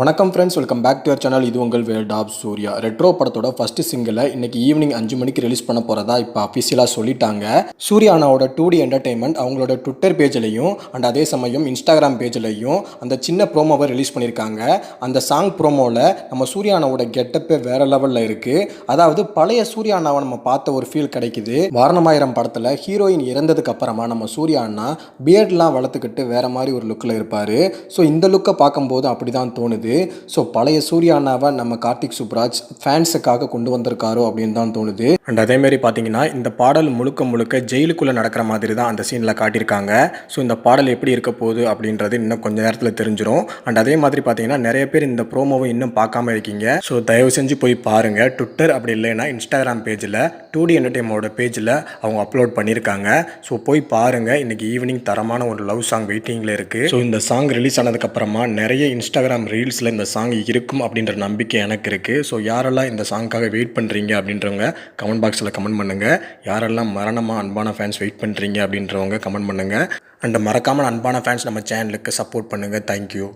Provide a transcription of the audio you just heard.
வணக்கம் friends welcome back to your channel இது உங்கள் வேல்ட் சூர்யா. ரெட்ரோ படத்தோட ஃபர்ஸ்ட் சிங்கிளை இன்னைக்கு ஈவினிங் அஞ்சு மணிக்கு ரிலீஸ் பண்ண போகிறதா இப்போ அஃபிஷியலாக சொல்லிட்டாங்க. சூர்யானாவோட டூ டி என்டர்டைன்மெண்ட் அவங்களோட ட்விட்டர் பேஜ்லையும் அண்ட் அதே சமயம் இன்ஸ்டாகிராம் பேஜ்லையும் அந்த சின்ன ப்ரோமோவை ரிலீஸ் பண்ணியிருக்காங்க அந்த சாங் ப்ரோமோவில் நம்ம சூர்யானாவோட கெட்டப்பே வேற லெவலில் இருக்குது அதாவது பழைய சூர்யா அண்ணாவை நம்ம பார்த்த ஒரு ஃபீல் கிடைக்குது. வாரணமாயிரம் படத்தில் ஹீரோயின் இறந்ததுக்கு அப்புறமா நம்ம சூர்யா அண்ணா பியர்ட்லாம் வளர்த்துக்கிட்டு வேற மாதிரி ஒரு லுக்கில் இருப்பார். ஸோ இந்த லுக்கை பார்க்கும்போது அப்படி தான் தோணுது. ஸோ பழைய சூர்யா அண்ணாவை நம்ம கார்த்திக் சுப்ராஜ் ஃபேன்ஸுக்காக கொண்டு வந்திருக்காரோ அப்படின்னு தான் தோணுது. அண்ட் அதேமாரி பார்த்தீங்கன்னா இந்த பாடல் முழுக்க முழுக்க ஜெயிலுக்குள்ளே நடக்கிற மாதிரி தான் அந்த சீனில் காட்டியிருக்காங்க. ஸோ இந்த பாடல் எப்படி இருக்க போகுது அப்படின்றது இன்னும் கொஞ்சம் நேரத்தில் தெரிஞ்சிடும் அண்ட் அதே மாதிரி பார்த்தீங்கன்னா நிறைய பேர் இந்த ப்ரோமோவை இன்னும் பார்க்காம இருக்கீங்க. ஸோ தயவு செஞ்சு போய் பாருங்கள் ட்விட்டர் அப்படி இல்லைன்னா இன்ஸ்டாகிராம் பேஜில் டூ டி என்டர்டைமோட பேஜில் அவங்க அப்லோட் பண்ணியிருக்காங்க. ஸோ போய் பாருங்கள் இன்னைக்கு ஈவினிங் தரமான ஒரு லவ் சாங் வெயிட்டிங்கில் இருக்குது ஸோ இந்த சாங் ரிலீஸ் ஆனதுக்கப்புறமா நிறைய இன்ஸ்டாகிராம் ரீல்ஸில் இந்த சாங் இருக்கும் அப்படின்ற நம்பிக்கை எனக்கு இருக்குது ஸோ யாரெல்லாம் இந்த சாங்க்காக வெயிட் பண்ணுறீங்க அப்படின்றவங்க கமெண்ட் பாக்ஸில் கமெண்ட் பண்ணுங்கள் யாரெல்லாம் மரணமாக அன்பான ஃபேன்ஸ் வெயிட் பண்ணுறீங்க அப்படின்றவங்க கமெண்ட் பண்ணுங்கள் அண்ட் மறக்காமல் அன்பான ஃபேன்ஸ் நம்ம சேனலுக்கு சப்போர்ட் பண்ணுங்கள் தேங்க்யூ